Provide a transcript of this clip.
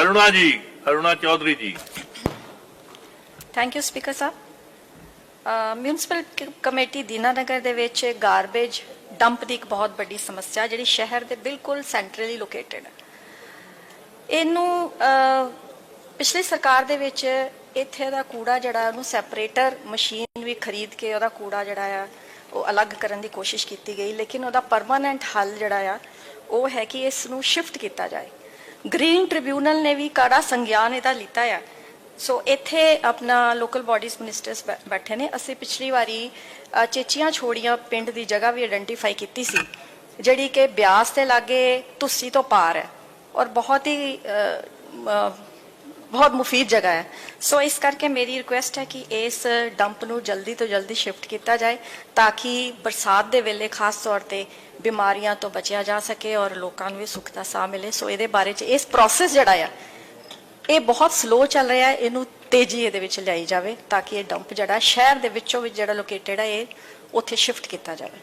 ਅਰੁਣਾ ਜੀ, Aruna Chaudhary ji. Thank you speaker Sahib municipal committee Dinanagar ਦੇ ਵਿੱਚ ਗਾਰਬੇਜ ਡੰਪ ਦੀ ਇੱਕ ਬਹੁਤ ਵੱਡੀ ਸਮੱਸਿਆ ਜਿਹੜੀ ਸ਼ਹਿਰ ਦੇ ਬਿਲਕੁਲ ਸੈਂਟਰਲੀ ਲੋਕੇਟਡ ਹੈ ਇਹਨੂੰ ਪਿਛਲੀ ਸਰਕਾਰ ਦੇ ਵਿੱਚ ਇੱਥੇ ਦਾ ਕੂੜਾ ਜਿਹੜਾ ਉਹਨੂੰ ਸੈਪਰੇਟਰ ਮਸ਼ੀਨ ਵੀ ਖਰੀਦ ਕੇ ਉਹਦਾ ਕੂੜਾ ਜਿਹੜਾ ਆ, ਉਹ ਅਲੱਗ ਕਰਨ ਦੀ ਕੋਸ਼ਿਸ਼ ਕੀਤੀ ਗਈ, ਲੇਕਿਨ ਉਹਦਾ ਪਰਮਾਨੈਂਟ ਹੱਲ ਜਿਹੜਾ ਆ, ਉਹ ਹੈ ਕਿ ਇਸ ਨੂੰ ਸ਼ਿਫਟ ਕੀਤਾ ਜਾਏ। ਗ੍ਰੀਨ ਟ੍ਰਿਬਿਊਨਲ ਨੇ ਵੀ ਕਾੜਾ ਸੰਗਿਆਨ ਇਹਦਾ ਲਿੱਤਾ ਆ। ਸੋ ਇੱਥੇ ਆਪਣਾ ਲੋਕਲ ਬਾਡੀਜ਼ ਮਿਨਿਸਟਰਸ ਬੈਠੇ ਨੇ। ਅਸੀਂ ਪਿਛਲੀ ਵਾਰੀ ਚੇਚੀਆਂ ਛੋੜੀਆਂ ਪਿੰਡ ਦੀ ਜਗ੍ਹਾ ਵੀ ਆਇਡੈਂਟੀਫਾਈ ਕੀਤੀ ਸੀ, ਜਿਹੜੀ ਕਿ ਬਿਆਸ ਤੇ ਲਾਗੇ ਤੁਸੀ ਤੋਂ ਪਾਰ ਹੈ। ਔਰ ਬਹੁਤ ਹੀ ਬਹੁਤ ਮੁਫੀਦ ਜਗ੍ਹਾ ਹੈ। ਸੋ ਇਸ ਕਰਕੇ ਮੇਰੀ ਰਿਕੁਐਸਟ ਹੈ ਕਿ ਇਸ ਡੰਪ ਨੂੰ ਜਲਦੀ ਤੋਂ ਜਲਦੀ ਸ਼ਿਫਟ ਕੀਤਾ ਜਾਏ ਤਾਂ ਕਿ ਬਰਸਾਤ ਦੇ ਵੇਲੇ ਖਾਸ ਤੌਰ ਤੇ ਬਿਮਾਰੀਆਂ ਤੋਂ ਬਚਿਆ ਜਾ ਸਕੇ ਔਰ ਲੋਕਾਂ ਨੂੰ ਵੀ ਸੁੱਖ ਦਾ ਸਾਹ ਮਿਲੇ। ਸੋ ਇਹਦੇ ਬਾਰੇ ਚ ਇਸ ਪ੍ਰੋਸੈਸ ਜਿਹੜਾ ਆ, ਇਹ ਬਹੁਤ ਸਲੋ ਚੱਲ ਰਿਹਾ ਹੈ। ਇਹਨੂੰ ਤੇਜ਼ੀ ਇਹਦੇ ਵਿੱਚ ਲਿਆਈ ਜਾਵੇ ਤਾਂ ਕਿ ਇਹ ਡੰਪ ਜਿਹੜਾ ਸ਼ਹਿਰ ਦੇ ਵਿੱਚੋਂ ਵਿੱਚ ਜਿਹੜਾ ਲੋਕੇਟਡ ਹੈ, ਇਹ ਉੱਥੇ ਸ਼ਿਫਟ ਕੀਤਾ ਜਾਵੇ।